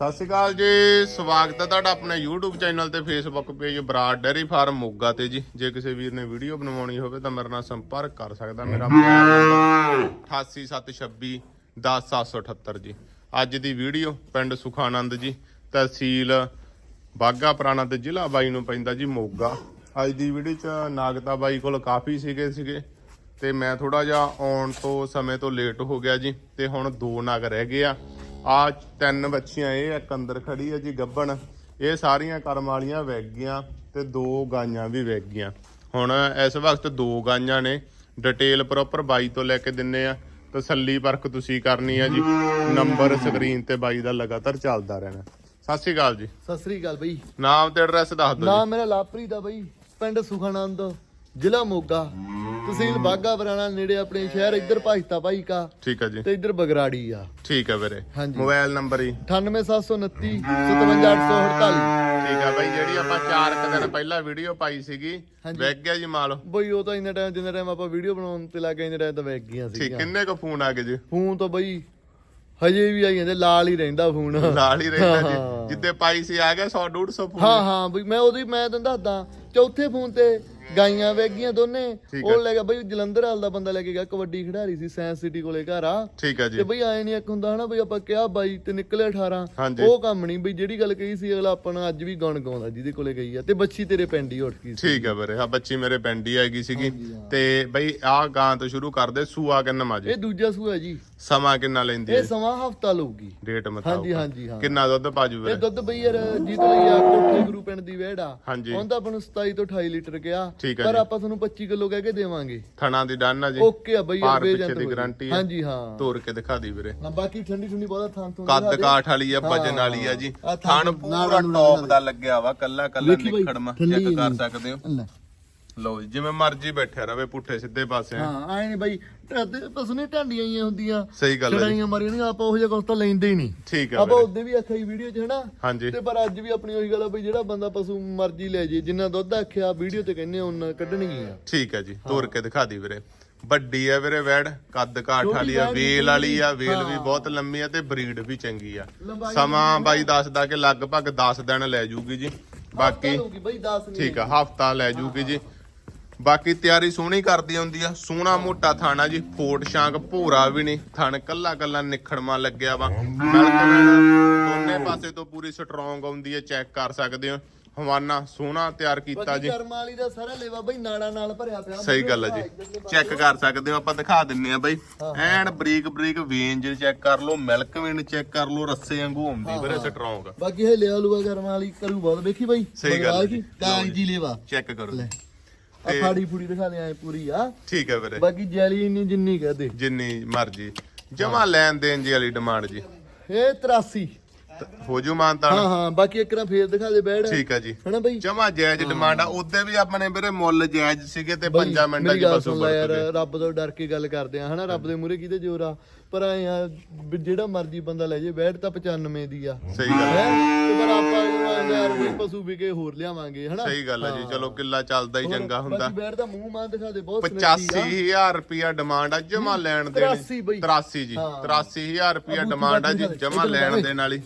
ਸਤਿ ਸ਼੍ਰੀ ਅਕਾਲ ਜੀ, ਸਵਾਗਤ ਹੈ ਤੁਹਾਡਾ ਆਪਣੇ YouTube ਚੈਨਲ ਤੇ Facebook ਪੇਜ ਬਰਾਡ ਡੈਰੀ ਫਾਰਮ ਮੋਗਾ ਤੇ ਜੀ। ਜੇ ਕਿਸੇ ਵੀਰ ਨੇ ਵੀਡੀਓ ਬਣਵਾਉਣੀ ਹੋਵੇ ਤਾਂ ਮੇਰੇ ਨਾਲ ਸੰਪਰਕ ਕਰ ਸਕਦਾ ਮੇਰਾ ਮੋਬਾਈਲ ਨੰਬਰ 88726 10778 ਜੀ। ਅੱਜ ਦੀ ਵੀਡੀਓ ਪਿੰਡ ਸੁਖਾਨੰਦ ਜੀ, ਤਹਿਸੀਲ ਬਾਗਾ ਪੁਰਾਣਾ ਤੇ ਜ਼ਿਲ੍ਹਾ ਬਾਈ ਨੂੰ ਪੈਂਦਾ ਜੀ ਮੋਗਾ। ਅੱਜ ਦੀ ਵੀਡੀਓ ਚ ਨਾਗਤਾ ਬਾਈ ਕੋਲ ਕਾਫੀ ਸੀਗੇ ਸੀਗੇ ਤੇ ਮੈਂ ਥੋੜਾ ਜਿਹਾ ਆਉਣ ਤੋਂ ਸਮੇਂ ਤੋਂ ਲੇਟ ਹੋ ਗਿਆ ਜੀ ਤੇ ਹੁਣ ਦੋ ਨਗ ਰਹਿ ਗਏ ਆ। ਆ ਤਿੰਨ ਬੱਚੀਆਂ ਇਹ ਇੱਕ ਅੰਦਰ ਖੜੀ ਹੈ ਜੀ ਗੱਬਣ। ਇਹ ਸਾਰੀਆਂ ਕਰਮ ਵਾਲੀਆਂ ਵੈਗ ਗਈਆਂ ਤੇ ਦੋ ਗਾਈਆਂ ਵੀ ਵੈਗ ਗਈਆਂ। ਹੁਣ ਇਸ ਵਕਤ ਦੋ ਗਾਈਆਂ ਨੇ ਡਿਟੇਲ ਪ੍ਰੋਪਰ ਬਾਈ ਤੋਂ ਲੈ ਕੇ ਦਿੰਨੇ ਆ। ਤਸੱਲੀ ਪਰਖ ਤੁਸੀਂ ਕਰਨੀ ਆ ਜੀ। ਨੰਬਰ ਸਕਰੀਨ ਤੇ ਬਾਈ ਦਾ ਲਗਾਤਾਰ ਚੱਲਦਾ ਰਹਿਣਾ। ਸਤਿ ਸ਼੍ਰੀ ਅਕਾਲ ਜੀ। ਸਤਿ ਸ੍ਰੀ ਅਕਾਲ ਬਈ। ਨਾਮ ਤੇ ਐਡਰੈਸ ਦੱਸ ਦਿਓ ਜੀ। ਨਾਮ ਮੇਰਾ ਲਾਪਰੀਤ ਆ ਬਈ ਪਿੰਡ ਸੁਖਾਨੰਦ। ਜ਼ਿਲ੍ਹਾ ਮੋਗਾ ਤਹਿਸੀਲ ਬਾਗਾ ਬਰਾਣਾ ਨੇੜੇ ਆਪਣੇ ਸ਼ਹਿਰ ਇੱਧਰ ਭਾਜਤਾ ਭਾਈ ਕਾ ਠੀਕ ਹੈ ਜੀ। ਤੇ ਇੱਧਰ ਬਗਰਾੜੀ ਆ। ਠੀਕ ਹੈ ਵੀਰੇ। ਹਾਂਜੀ। ਮੋਬਾਈਲ ਨੰਬਰ ਹੀ 98729 57848 ਠੀਕ ਆ ਬਾਈ ਜਿਹੜੀ ਆਪਾਂ ਚਾਰ ਕੁ ਦਿਨ ਪਹਿਲਾਂ ਵੀਡੀਓ ਪਾਈ ਸੀਗੀ। ਵੈਗ ਗਿਆ ਜੀ ਮਾਲ। ਬਈ ਉਹ ਤਾਂ ਇੰਨਾ ਟਾਈਮ ਜਿੰਨਾ ਟਾਈਮ ਆਪਾਂ ਵੀਡੀਓ ਬਣਾਉਣ ਤੇ ਲੱਗੇ ਇੰਨਾ ਟਾਈਮ ਤਾਂ ਵੈਗ ਗਈਆਂ ਠੀਕ ਕਿੰਨੇ ਕੁ ਫੋਨ ਆ ਗਏ ਜੀ? ਫੋਨ ਤਾਂ ਬਈ ਹਜੇ ਵੀ ਆਈ ਜਾਂਦੇ ਲਾਲ ਹੀ ਰਹਿੰਦਾ ਫੋਨ। ਨਾਲ ਹੀ ਰਹਿੰਦਾ ਹਾਂ। ਜੀ ਜਿੱਦੇ ਪਾਈ ਸੀ ਆ ਗਿਆ 100 150 ਫੋਨ। ਹਾਂ ਹਾਂ ਬਈ ਮੈਂ ਉਹਦੀ ਮੈਂ ਤੈਨੂੰ ਦੱਸਦਾ ਚੌਥੇ ਫੋਨ ਤੇ ਗਾਈਆਂ ਵੈਗੀਆਂ ਦੋਨੇ। ਠੀਕ ਹੈ। ਉਹ ਲੈ ਗਿਆ ਬਈ ਜਲੰਧਰ ਵਾਲ ਦਾ ਬੰਦਾ ਲੈ ਕੇ ਗਿਆ ਕਬੱਡੀ ਖਿਡਾਰੀ ਸੀ ਸਾਇੰਸ ਸਿਟੀ ਕੋਲੇ ਘਰ ਆ। ਠੀਕ ਹੈ ਤੇ ਜੀ ਬਈ ਆਏ ਨਹੀਂ ਇੱਕ ਹੁੰਦਾ ਹਨਾ ਬਈ ਆਪਾਂ ਕਿਹਾ ਬਾਈ ਤੇ ਨਿਕਲੇ 18 ਹਾਂਜੀ। ਉਹ ਕੰਮ ਨਹੀਂ ਬਈ ਜਿਹੜੀ ਗੱਲ ਕਹੀ ਸੀ ਅਗਲਾ ਆਪਾਂ ਨੂੰ ਅੱਜ ਵੀ ਗਾਉਣ ਗਾਉਂਦਾ ਜਿਹਦੇ ਕੋਲੇ ਗਈ ਆ। ਤੇ ਬੱਚੀ ਤੇਰੇ ਪਿੰਡ ਹੀ ਉੱਠ ਗਈ ਸੀ। ਠੀਕ ਹੈ ਵੀਰੇ ਆ ਬੱਚੀ ਮੇਰੇ ਪਿੰਡ ਹੀ ਆਏਗੀ ਸੀਗੀ। ਹਾਂ। ਤੇ ਬਈ ਆਹ ਗਾਂ ਤੋਂ ਸ਼ੁਰੂ ਕਰਦੇ ਸੂਆ ਕਿੰਨਾ ਮਾਜੀ ਇਹ ਦੂਜਾ ਸੂਆ ਜੀ। ਸਮਾਂ ਕਿੰਨਾ ਲੈਂਦੀ ਹੈ? ਇਹ ਸਮਾਂ ਹਫਤਾ ਲਊਗੀ। ਡੇਟ ਮਤਾਓ ਹਾਂਜੀ ਹਾਂਜੀ ਹਾਂ। ਕਿੰਨਾ ਦੁੱਧ ਪਾਜੂ ਇਹ ਦੁੱਧ ਬਈ ਯਾਰ ਜੀਤ ਲਈ ਆ ਕੋਠੇ ਗੁਰੂ ਪਿੰਡ ਦੀ ਵਹਿੜਾ। ਉਹਦਾ ਆਪਾਂ ਨੂੰ 27 ਤੋਂ 28 ਲੀਟਰ ਗਿਆ ਠੀਕ ਹੈ ਪਰ ਜੀ। ਆਪਾਂ ਤੁਹਾਨੂੰ 25 ਕਿਲੋ ਕਹਿ ਕੇ ਦੇਵਾਂਗੇ। ਥਣਾ ਦੀ ਡਨ ਆ ਜੀ। ਓਕੇ ਆ ਬਈ ਪਾਰ ਪਿੱਛੇ ਦੀ ਹੋ। ਗਾਰੰਟੀ ਹੈ ਹਾਂਜੀ ਹਾਂ। ਤੋੜ ਕੇ ਦਿਖਾ ਦੀ ਵੀਰੇ। ਨਾ ਬਾਕੀ ਠੰਡੀ ਠੰਡੀ ਬਹੁਤਾ ਥਾਂ ਤੋਂ ਕੱਦ ਕਾਠ ਵਾਲੀ ਆ ਵਜਨ ਵਾਲੀ ਆ ਜੀ। ਆਹ ਥਣ ਥਣ ਪੂਰਾ ਟੌਪ ਦਾ ਲੱਗਿਆ ਵਾ ਕੱਲਾ ਕੱਲਾ ਬਾਈ, ਨਿਖੜਮਾ ਠੰਡੀ ਚੈੱਕ ਕਰ। ਸਕਦੇ ਹੋ। ਲੈ। ਲਓ ਜੀ, ਜਿਵੇਂ ਮਰਜ਼ੀ ਬੈਠਿਆ ਰਵੇ ਪੁੱਠੇ ਸਿੱਧੇ ਪਾਸੇ। ਹਾਂ ਆਏ ਨੇ ਬਾਈ ਪਸਨੇ ਢਾਂਡੀਆਂ ਆਈਆਂ ਹੁੰਦੀਆਂ। ਸਹੀ ਗੱਲ ਹੈ ਜੀ। ਮਾਰੀਆਂ ਨਹੀਂ ਆਪਾਂ ਉਹ ਜਿਹਾ ਤਾਂ ਲੈਂਦੇ ਹੀ ਨਹੀਂ। ਠੀਕ ਹੈ ਆਪਾਂ ਵੀਰੇ ਉਹਦੇ ਵੀ ਆਖਿਆ ਸੀ ਵੀਡੀਓ 'ਚ ਹਨਾ? ਹਾਂਜੀ। ਤੇ ਪਰ ਅੱਜ ਵੀ ਆਪਣੀ ਉਹੀ ਗੱਲ ਆ ਬਈ ਜਿਹੜਾ ਬੰਦਾ ਪਸ਼ੂ ਮਰਜ਼ੀ ਲੈ ਜੇ ਜਿੰਨਾ ਦੁੱਧ ਆਖਿਆ ਵੀਡੀਓ ਤੇ ਕਹਿੰਨੇ ਉਹਨਾਂ ਕੱਢਣਗੀਆਂ। ਠੀਕ ਹੈ ਜੀ ਤੋੜ ਕੇ ਦਿਖਾ ਦੀ ਵੀਰੇ। ਵੱਡੀ ਆ ਵੀਰੇ ਵੈੜ ਕੱਦ ਕਾਠ ਵਾਲੀ ਆ ਵੇਲ ਵਾਲੀ ਆ ਵੇਲ ਹਾਂ। ਵੀ ਬਹੁਤ ਲੰਮੀ ਆ ਤੇ ਬਰੀਡ ਵੀ ਚੰਗੀ ਆ। ਲੰਬਾਈ ਸਮਾਂ ਬਾਈ ਦੱਸਦਾ ਕਿ ਲਗਭਗ 10 ਦਿਨ ਲੈ ਜੂਗੀ ਜੀ ਬਾਕੀ ਲਊਗੀ ਬਈ 10 ਨਹੀਂ ਠੀਕ ਆ ਹਫਤਾ ਲੈ ਜੂਗੀ ਜੀ। ਬਾਕੀ ਤਿਆਰੀ ਸੋਹਣੀ ਕਰਦੀ ਹੁੰਦੀ ਆ। ਸੋਹਣਾ ਮੋਟਾ ਥਾਣਾ ਜੀ ਫੋਟ ਸ਼ਾਂਕ ਭੂਰਾ ਵੀ ਨਹੀਂ। ਥਣ ਕੱਲਾ ਕੱਲਾ ਨਿਖੜਮਾ ਲੱਗਿਆ ਵਾ। ਦੋਨੇ ਪਾਸੇ ਤੋਂ ਪੂਰੀ ਸਟਰੋਂਗ ਆਉਂਦੀ ਹੈ ਚੈੱਕ ਕਰ ਸਕਦੇ ਹੋ। ਹਵਾਨਾ ਸੋਹਣਾ ਤਿਆਰ ਕੀਤਾ ਜੀ। ਕਰਮ ਵਾਲੀ ਦਾ ਸਾਰਾ ਲੇਵਾ ਬਈ ਨਾੜਾ ਨਾਲ ਭਰਿਆ ਪਿਆ। ਸਹੀ ਗੱਲ ਹੈ ਜੀ। ਚੈੱਕ ਕਰ ਸਕਦੇ ਹੋ ਆਪਾਂ ਦਿਖਾ ਦਿੰਨੇ ਆ ਬਾਈ। ਐਨ ਬਰੀਕ ਬਰੀਕ ਵੇਨ ਜੇ ਚੈੱਕ ਕਰ ਲਓ ਮਿਲਕ ਵੇਨ ਚੈੱਕ ਕਰ ਲਓ ਰੱਸੇ ਵਾਂਗੂ ਆਉਂਦੀ ਵੀਰੇ ਸਟਰੋਂਗ ਬਾਕੀ ਇਹ ਲਿਆ ਲੂਆ ਕਰਮ ਵਾਲੀ ਕਰੂ ਬਹੁਤ ਵੇਖੀ ਬਈ। ਸਹੀ ਗੱਲ ਹੈ। ਕਾਗਜੀ ਲੇਵਾ। ਚੈੱਕ ਕਰੋ। ਆ ਫਾੜੀ ਫੂੜੀ ਦਿਖਾ ਦੇ ਐ ਪੂਰੀ ਆ। ਠੀਕ ਹੈ ਵੀਰੇ। ਬਾਕੀ ਜੈਲੀ ਇੰਨੀ ਜਿੰਨੀ ਕਹਦੇ ਜਿੰਨੀ ਮਰਜ਼ੀ। ਜਮਾ ਲੈਣ ਦੇਣ ਜੀ ਵਾਲੀ ਡਿਮਾਂਡ ਜੀ। ਇਹ 83 ਤ- ਹੋ ਜੂ ਮਾਨਤਾਨ ਹਾਂ ਹਾਂ ਬਾਕੀ ਇੱਕ ਨਾ ਫੇਰ ਦਿਖਾ ਦੇ ਬੈੜ ਠੀਕ ਹੈ ਜੀ। ਹਨਾ ਬਈ? ਜਮਾ ਜਾਇਜ਼ ਡਿਮਾਂਡ ਆ। ਉਹਦੇ ਵੀ ਆਪਣੇ ਵੀਰੇ ਮੁੱਲ ਜਾਇਜ਼ ਸੀਗੇ ਤੇ 5 ਮਿੰਟਾਂ ਮੇਰੀ ਚ ਗੱਲ ਪਸ਼ੂ ਸੁਣ ਲੈ ਯਾਰ ਵਰਤ ਗਏ ਰੱਬ ਤੋਂ ਡਰ ਕੇ ਗੱਲ ਕਰਦੇ ਆ। ਹਨਾ ਰੱਬ ਦੇ ਮੂਹਰੇ ਕਿਹਦੇ ਜ਼ੋਰ ਆ? ਪਰ ਐ ਆ ਵੀ ਜਿਹੜਾ ਮਰਜ਼ੀ ਬੰਦਾ ਲੈ ਜੇ ਬੈੜ ਤਾਂ 95 ਦੀ ਆ। ਸਹੀ ਗੱਲ ਹੈ? ਤੇ ਪਰ ਆਪਾਂ ਯਾਰ ਵੀ ਪਸ਼ੂ ਵੀ ਕੇ ਹੋਰ ਲਿਆਵਾਂਗੇ ਹਨਾ? ਸਹੀ ਗੱਲ ਹੈ ਜੀ। ਚਲੋ ਕਿੱਲਾ ਚੱਲਦਾ ਹੀ ਚੰਗਾ ਹੁੰਦਾ। ਬਾਕੀ ਬੈੜ ਦਾ ਮੂੰਹ ਮਾਂ ਦਿਖਾ ਦੇ ਬਹੁਤ ਸਨੇਹੀ ਆ। 85000 ਰੁਪਿਆ ਡਿਮਾਂਡ ਆ ਜਮਾ ਲੈਣ ਦੇ। 83 ਬਈ। 83 ਜੀ। ਹਾਂ। 83000 ਰੁਪਿਆ ਡਿਮਾਂਡ ਆ ਜੀ ਜਮਾ ਲੈਣ ਓਏ। ਦੇ ਨਾਲ ਹੀ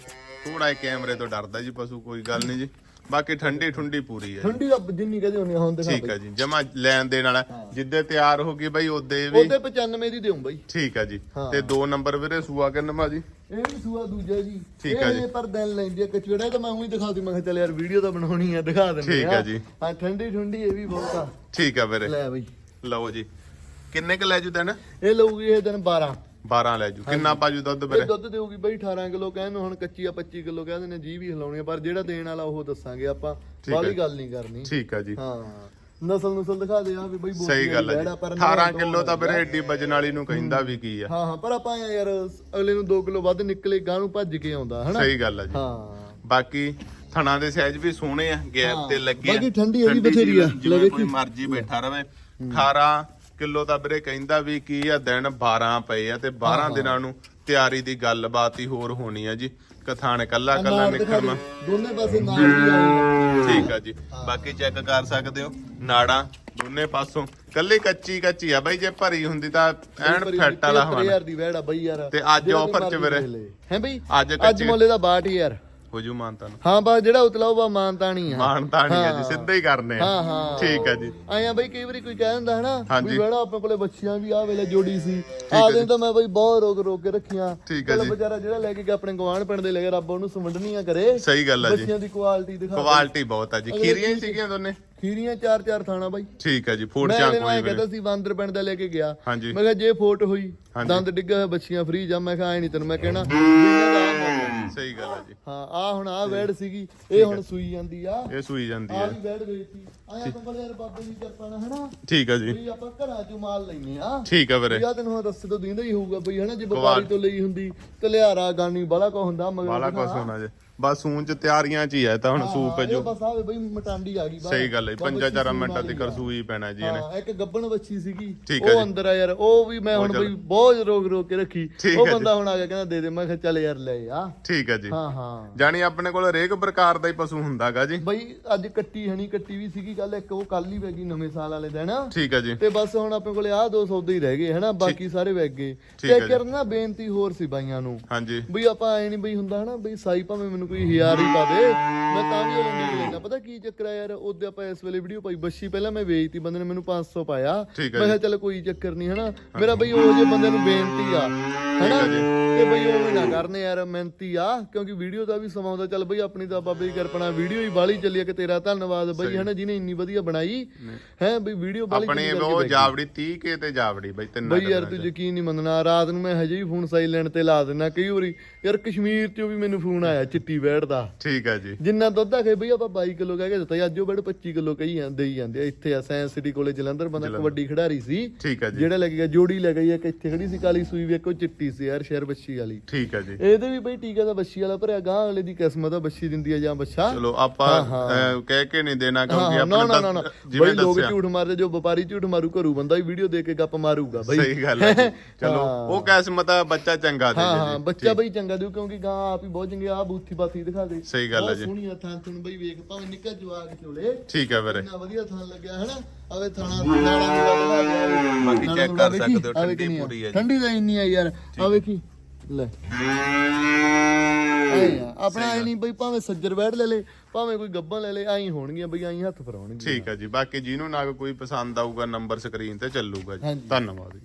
ਥੋੜਾ ਜਿਹਾ ਕੈਮਰੇ ਤੋਂ ਡਰਦਾ ਜੀ ਪਸ਼ੂ ਕੋਈ ਗੱਲ ਨਹੀਂ ਜੀ। ਬਾਕੀ ਠੰਡੀ ਠੁੰਡੀ ਪੂਰੀ ਹੈ। ਠੰਡੀ ਦਾ ਜਿੰਨੀ ਕਹਦੇ ਹੁੰਦੀ ਆ, ਹੁਣ ਦਿਖਾ ਠੀਕ ਹੈ ਜੀ ਜਮਾ ਲੈਣ ਦੇਣ ਵਾਲਾ। ਜਿੱਦੇ ਤਿਆਰ ਹੋ ਗਈ ਬਾਈ ਉਹਦੇ ਵੀ। ਉਹਦੇ 95 ਦੀ ਦੇਉਂ ਬਈ। ਠੀਕ ਹੈ ਜੀ। ਹਾਂ। ਤੇ ਦੋ ਨੰਬਰ ਵੀਰੇ ਸੂਆ ਕਿੰਨਾ ਜੀ? ਇਹ ਵੀ ਸੂਆ ਦੂਜਾ ਜੀ। ਠੀਕ ਇਹ ਜੀ। ਪਰ ਦਿਨ ਲੈਂਦੀ ਆ ਕਚੜਾ ਤਾਂ ਮੈਂ ਉਹੀ ਦਿਖਾ ਦੂੰ ਮੈਂ ਕਿਹਾ ਚੱਲ ਯਾਰ ਵੀਡੀਓ ਤਾਂ ਬਣਾਉਣੀ ਆ ਦਿਖਾ ਦਿੰਦੇ ਠੀਕ ਆ। ਜੀ। ਹਾਂ ਠੰਡੀ ਠੰਡੀ ਇਹ ਵੀ ਬਹੁਤ ਆ। ਠੀਕ ਹੈ ਵੀਰੇ। ਲੈ ਬਈ। ਲਓ ਜੀ। ਕਿੰਨੇ ਕ ਲੈ ਜੂ ਦਿਨ? ਇਹ ਲਊਗੀ ਇਹ ਦਿਨ 12 12 ਲੈ ਜੂ। ਕਿੰਨਾ ਪਾਜੂ ਦੁੱਧ ਇਹ ਵੀਰੇ ਦੁੱਧ ਦੇਊਗੀ ਬਈ 18 ਕਿਲੋ ਕਹਿੰਦੇ ਹੁਣ ਕੱਚੀ ਆ 25 ਕਿਲੋ ਕਹਿੰਦੇ ਨੇ ਜੀ ਵੀ ਹਿਲਾਉਣੀ ਆ ਪਰ ਜਿਹੜਾ ਦੇਣ ਵਾਲਾ ਉਹ ਦੱਸਾਂਗੇ ਆਪਾਂ। ਆ। ਬਾਹਲੀ ਗੱਲ ਨਹੀਂ ਕਰਨੀ। ਠੀਕ ਹੈ ਜੀ। ਹਾਂ। ਨਸਲ ਨਸਲ ਦਿਖਾ ਦੇ ਆ ਵੀ ਬਈ ਬੋਲੀ ਸਹੀ ਗੱਲ ਹੈ ਬੈੜ ਆ, ਜੀ। ਪਰ 18 ਨਹਾਉਣ ਕਿਲੋ ਤਾਂ ਵੀਰੇ ਏਡੀ ਵਜਨ ਵਾਲੀ ਨੂੰ ਕਹਿੰਦਾ ਵੀ ਕੀ ਆ। ਹਾਂ ਹਾਂ ਪਰ ਆਪਾਂ ਯਾਰ ਅਗਲੇ ਨੂੰ 2 ਕਿਲੋ ਵੱਧ ਨਿਕਲੇ ਗਾਂ ਨੂੰ ਭੱਜ ਕੇ ਆਉਂਦਾ ਹਨਾ? ਸਹੀ ਗੱਲ ਹੈ ਜੀ। ਹਾਂ। ਬਾਕੀ ਥਣਾ ਦੇ ਸਾਈਜ਼ ਵੀ ਸੋਹਣੇ ਆ ਗੈਪ ਤੇ ਲੱਗੇ ਆ। ਬਾਕੀ ਠੰਡੀ ਇਹ ਵੀ ਬਥੇਰੀ ਆ, ਜਿਵੇਂ- ਜਿਵੇਂ ਲੈ ਕੋਈ। ਮਰਜ਼ੀ ਬੈਠਾ ਰਵੇ। 18 ਕਿਲੋ ਤਾਂ ਵੀਰੇ ਕਹਿੰਦਾ ਵੀ ਕੀ ਆ ਦਿਨ 12 ਪਏ ਆ ਤੇ 12 ਦਿਨਾਂ ਨੂੰ ਤਿਆਰੀ ਦੀ ਗੱਲਬਾਤ ਹੀ ਹੋਰ ਹੋਣੀ ਆ ਜੀ। ਕਥਾਨ ਕੱਲਾ ਕੱਲਾ ਨਿਕਲਣਾ ਦੋਨੇ ਪਾਸੇ ਨਾਲ ਵੀ ਆਏ ਠੀਕ ਆ ਜੀ। ਬਾਕੀ ਚੈੱਕ ਕਰ ਸਕਦੇ ਹੋ ਨਾੜਾਂ ਦੋਨੇ ਪਾਸੋਂ। ਕੱਲੀ ਕੱਚੀ ਕੱਚੀ ਆ ਬਾਈ ਜੇ ਭਰੀ ਹੁੰਦੀ ਤਾਂ ਐਨ ਫਿੱਟ ਵਾਲਾ ਹੋਣਾ ਯਾਰ ਦੀ ਵੈੜ ਆ ਬਈ ਯਾਰ। ਤੇ ਅੱਜ offer ਚ ਵੀਰੇ? ਹੈ ਬਈ? ਅੱਜ ਮੁੱਲੇ ਦਾ 62 ਯਾਰ। ਹੋ ਜੂ ਮਾਨਤਾ ਨੂੰ। ਹਾਂ ਬਾ ਜਿਹੜਾ ਉਤਲਾ ਉਹ ਬਾ ਮਾਨਤਾ ਨਹੀਂ ਆ। ਮਾਨਤਾ ਨਹੀਂ ਆ ਜੀ। ਸਿੱਧਾ ਹੀ ਕਰਨੇ ਆ। ਹਾਂ ਹਾਂ। ਠੀਕ ਆ ਜੀ। ਆਇਆ ਬਈ ਕਈ ਵਾਰੀ ਕੋਈ ਕਹਿ ਦਿੰਦਾ ਹਨਾ। ਵੀ ਬੜਾ ਆਪਣੇ ਕੋਲੇ ਬੱਚੀਆਂ ਵੀ ਆ ਵੇਲੇ ਜੋੜੀ ਸੀ। ਆ ਜੀ। ਦਿਨ ਤਾਂ ਮੈਂ ਬਈ ਬਹੁਤ ਰੋਕ ਰੋਕ ਕੇ ਰੱਖੀਆਂ। ਠੀਕ ਆ ਜੀ। ਵਿਚਾਰਾ ਜਿਹੜਾ ਲੈ ਕੇ ਗਿਆ ਆਪਣੇ ਗਵਾਂਢ ਪਿੰਡ ਦੇ ਲੈ ਕੇ ਰੱਬ ਉਹਨੂੰ ਸਮਝਣੀਆਂ ਕਰੇ। ਸਹੀ ਗੱਲ ਆ ਜੀ। ਬੱਚੀਆਂ ਦੀ ਕੁਆਲਿਟੀ ਦਿਖਾ ਕੁਆਲਿਟੀ ਬਹੁਤ ਆ ਜੀ। ਖੀਰੀਆਂ ਸੀਗੀਆਂ ਦੋਨੇ? ਖੀਰੀਆਂ ਚਾਰ ਚਾਰ ਥਾਣਾ ਬਾਈ। ਠੀਕ ਆ ਜੀ ਮੈਂ ਚਾਂ ਇਹਨੂੰ ਕੋਈ ਵੀ ਕਹਿੰਦਾ ਸੀ ਬਾਂਦਰ ਪਿੰਡ ਦਾ ਲੈ ਕੇ ਗਿਆ। ਮੈਂ ਕਿਹਾ ਜੇ ਫੋਟ ਹੋਈ। ਦੰਦ ਡਿੱਗਾ ਬੱਚੀਆਂ ਫਰੀ ਜਾ ਮੈਂ ਕਿਹਾ ਐ ਨਹੀਂ ਤੈਨੂੰ ਮੈਂ ਕਹਿਣਾ। ਸਹੀ ਗੱਲ ਆ ਜੀ। ਹਾਂ ਆ ਹੁਣ ਆ ਵੈੜ ਸੀਗੀ ਇਹ ਹੁਣ ਸੂਈ ਜਾਂਦੀ ਆ। ਇਹ ਸੂਈ ਜਾਂਦੀ ਆ। ਹੈ ਵੀ ਵੈੜ ਗਈ ਸੀ। ਆਇਆ ਤੋਂ ਬਲੇ ਯਾਰ ਬਾਬੇ ਦੀ ਕਿਰਪਾ ਨਾਲ ਹਨਾ? ਠੀਕ ਆ ਜੀ। ਵੀ ਆਪਾਂ ਘਰਾਂ ਚੋਂ ਮਾਲ ਲੈਨੇ ਆ। ਠੀਕ ਆ ਵੀਰੇ। ਯਾ ਤੈਨੂੰ ਰਸਤੇ ਤੋਂ ਦਿੰਦਾ ਹੀ ਹੋਊਗਾ ਬਈ ਹਨਾ? ਜੇ ਵਪਾਰੀ ਤੋਂ ਲਈ ਹੁੰਦੀ ਤੇ ਲਿਆਰਾ ਗਾਨੀ ਬੜਾ ਕੋ ਹੁੰਦਾ ਮਗਰ ਬਾਲਾ ਕੁਛ ਹੋਣਾ ਜੇ। ਬਸ ਸੂਨ ਚ ਤਿਆਰੀਆਂ ਚ ਹੀ ਹੈ ਤਾਂ ਹੁਣ ਸੂਪ ਜੋ ਜੋ ਬਸ ਆਵੇ ਬਈ ਮਟਾਂਡੀ ਆ ਗਈ ਬਾਹਰ। ਸਹੀ ਗੱਲ ਹੈ ਬਾਬਾ ਪੰਜਾਂ ਚਾਰਾਂ ਸੂਈ ਮਿੰਟਾਂ ਮਾਰੀ ਤੱਕ ਆ। ਪੈਣਾ ਜੀ ਇਹਨੇ ਹਾਂ ਇੱਕ ਗੱਬਣ ਬੱਚੀ ਸੀਗੀ ਠੀਕ ਹੈ ਜੀ। ਉਹ ਅੰਦਰ ਆ ਯਾਰ ਉਹ ਵੀ ਮੈਂ ਹੁਣ ਚੱਲ। ਬਈ ਬਹੁਤ ਰੋਕ ਰੋਕ ਕੇ ਰੱਖੀ ਠੀਕ ਉਹ ਹੈ ਜੀ। ਬੰਦਾ ਹੁਣ ਆ ਗਿਆ ਕਹਿੰਦਾ ਦੇ ਦੇ ਮੈਂ ਕਿਹਾ ਚੱਲ ਯਾਰ ਲੈ ਆ ਠੀਕ ਹੈ ਜੀ ਹਾਂ ਹਾਂ ਜਾਣੀ ਆਪਣੇ ਕੋਲ ਹਰੇਕ ਪ੍ਰਕਾਰ ਦਾ ਹੀ ਪਸ਼ੂ ਹੁੰਦਾਗਾ ਜੀ ਬਈ ਅੱਜ ਕੱਟੀ ਹਣੀ ਕੱਟੀ ਵੀ ਸੀਗੀ ਕੱਲ ਇੱਕ ਉਹ ਕੱਲ ਹੀ ਵਗ ਗਈ ਨਵੇਂ ਸਾਲ ਵਾਲੇ ਦਿਨ ਠੀਕ ਹੈ ਜੀ ਤੇ ਬਸ ਹੁਣ ਆਪਣੇ ਕੋਲੇ ਆਹ ਦੋ ਸੌਦੇ ਹੀ ਰਹਿ ਗਏ ਹਨਾ ਬਾਕੀ ਸਾਰੇ ਵਗ ਗਏ ਹੈ ਤੇ ਜੀ। ਕਰਨਾ ਬੇਨਤੀ ਹੋਰ ਸੀ ਬਾਈਆਂ ਨੂੰ ਹਾਂਜੀ ਬਈ ਆਪਾਂ ਐ ਨਹੀਂ ਬਈ ਹੁੰਦਾ ਹਨਾ ਬਈ ਸਾਈ ਭਾਵੇਂ ਮੈਨੂੰ ਕੋਈ ਹਜ਼ਾਰ ਹੀ ਪਾ ਦੇ। ਮੈਂ ਤਾਂ ਵੀ ਉਹ ਨਹੀਂ ਲੈਣਾ ਪਤਾ ਕੀ ਚੱਕਰ ਆ ਯਾਰ? ਉਹਦੇ ਆਪਾਂ ਇਸ ਵੇਲੇ ਵੀਡੀਓ ਪਾਈ। ਬੱਛੀ ਪਹਿਲਾਂ ਮੈਂ ਵੇਚਤੀ ਬੰਦੇ ਨੇ ਮੈਨੂੰ 500 ਪਾਇਆ। ਠੀਕ ਮੈਂ ਕਿਹਾ ਚੱਲ ਕੋਈ ਚੱਕਰ ਨਹੀਂ ਹਨਾ? ਮੇਰਾ ਬਈ ਉਹ ਜੇ ਬੰਦੇ ਨੂੰ ਬੇਨਤੀ ਆ ਹਨਾ। ਤੇ ਬਈ ਉਹ ਵੀ ਨਾ ਕਰਨੇ ਯਾਰ ਮਿਹਨਤੀ ਆ। ਕਿਉਂਕਿ ਵੀਡੀਓ ਦਾ ਵੀ ਸਮਾਂ ਆਉਂਦਾ ਚੱਲ ਬਈ ਆਪਣੀ ਤਾਂ ਬਾਬੇ ਦੀ ਕਿਰਪਾ ਵੀਡੀਓ ਹੀ ਬਾਲੀ ਚੱਲੀ ਆ ਕਿ ਤੇਰਾ ਧੰਨਵਾਦ। ਬਈ ਹਨਾ ਜਿਹਨੇ ਇੰਨੀ ਵਧੀਆ ਬਣਾਈ ਹੈ? ਬਈ ਵੀਡੀਓ ਬਾਲੀ ਆਪਣੇ ਉਹ ਜਾਵੜੀ 30 ਕੇ ਤੇ ਜਾਵੜੀ ਬਈ ਤਿੰਨ ਬਈ ਯਾਰ ਤੂੰ ਯਕੀਨ ਨਹੀਂ ਮੰਨਣਾ। ਰਾਤ ਨੂੰ ਮੈਂ ਹਜੇ ਵੀ ਫੋਨ ਸਾਈਲੈਂਟ ਤੇ ਲਾ ਦਿੰਦਾ ਕਈ ਵਾਰੀ। ਯਾਰ ਕਸ਼ਮੀਰ ਚੋਂ ਵੀ ਮੈਨੂੰ ਫੋਨ ਆਇਆ ਚਿੱਟੀ ਵੈੜ ਦਾ ਠੀਕ ਹੈ ਜੀ। ਜਿੰਨਾ ਦੁੱਧ ਆ ਕੇ ਬਈ ਆਪਾਂ 22 ਕਿਲੋ ਕਹਿ ਕੇ ਦਿੱਤਾ ਅੱਜ ਉਹ ਬੈਡ 25 ਕਿਲੋ ਕਹੀ ਜਾਂਦੇ ਹੀ ਜਾਂਦੇ ਆ। ਇੱਥੇ ਆ ਸਾਇੰਸ ਸਿਟੀ ਕੋਲੇ ਜਲੰਧਰ ਬੰਦਾ ਕਬੱਡੀ ਖਿਡਾਰੀ ਸੀ। ਠੀਕ ਹੈ ਜੀ। ਜਿਹੜਾ ਲੈ ਕੇ ਗਿਆ ਜੋੜੀ ਲੈ ਗਈ ਇੱਕ ਇੱਥੇ ਖੜੀ ਸੀ ਕਾਲੀ ਸੂਈ ਵੇਖੋ ਚਿੱਟੀ ਸੀ ਯਾਰ ਸ਼ਹਿਰ ਬੱਛੀ ਵਾਲੀ। ਠੀਕ ਹੈ ਜੀ। ਇਹਦੇ ਵੀ ਬਈ ਟੀਕਾ ਦਾ ਬੱਛੀ ਵਾਲਾ ਭਰਿਆ ਗਾਂ ਅਗਲੇ ਦੀ ਕਿਸਮਤ ਆ ਬੱਛੀ ਦਿੰਦੀ ਆ ਜਾਂ ਬੱਛਾ ਚਲੋ ਆਪਾਂ ਕਹਿ ਕੇ ਨਹੀਂ ਦੇਣਾ ਕਿਉਂਕਿ ਆਪਣੇ ਨਾ ਨਾ ਬਈ ਲੋਕ ਝੂਠ ਮਾਰਦੇ ਜੋ ਵਪਾਰੀ ਝੂਠ ਮਾਰੂ ਘਰੂ ਬੰਦਾ ਵੀ ਵੀਡੀਓ ਦੇਖ ਕੇ ਗੱਪ ਮਾਰੂਗਾ ਬਈ। ਸਹੀ ਗੱਲ ਹੈ। ਚਲੋ ਉਹ ਕਿਸਮਤ ਆ ਬੱਚਾ ਚੰਗਾ ਦੇ ਹਾਂ ਬੱਚਾ ਬਈ ਚੰਗਾ ਦਿਓ ਕਿਉਂਕਿ ਗਾਂ ਆਪ ਹੀ ਬਹੁਤ ਚੰਗੀ ਆ ਬੂਥੀ ਬਾਥੀ ਦਿਖਾ ਦੇ ਸਹੀ ਗੱਲ ਹੈ ਜੀ। ਸੋਹਣੀ ਆ ਥਾਂ ਥੁਣ ਬਈ ਵੇਖ ਭਾਵੇਂ ਨਿੱਕਾ ਜਵਾਕ ਚੋਲੇ ਠੀਕ ਹੈ ਵੀਰੇ। ਇੰਨਾ ਵਧੀਆ ਥਾਂ ਲੱਗਿਆ ਹਨਾ? ਆਵੇ ਥਾਣਾ ਨਾਲਾ ਬਾਕੀ ਨੂਲਾ ਕਰ ਸਕਦੇ ਹੋ, ਠੰਡੀ ਆ। ਪੂਰੀ ਹੈ ਜੀ। ਠੰਡੀ ਤਾਂ ਇੰਨੀ ਆ ਯਾਰ। ਆ। ਵੇਖੀ ਲੈ। ਆ। ਆਪਣਾ ਐ ਨਹੀਂ ਬਈ ਭਾਵੇਂ ਸੱਜਰ ਬੈਠ ਲੈ ਲੇ ਭਾਵੇਂ ਕੋਈ ਗੱਬਾਂ ਲੈ ਲੇ ਐਂ ਹੋਣਗੀਆਂ ਬਈ ਐਂ ਹੱਥ ਫਰਾਉਣਗੀਆਂ ਠੀਕ ਹੈ ਜੀ। ਬਾਕੀ ਜਿਹਨੂੰ ਨਾ ਕੋਈ ਪਸੰਦ ਆਊਗਾ ਨੰਬਰ ਸਕਰੀਨ ਤੇ ਚੱਲੂਗਾ ਜੀ। ਧੰਨਵਾਦ ਜੀ।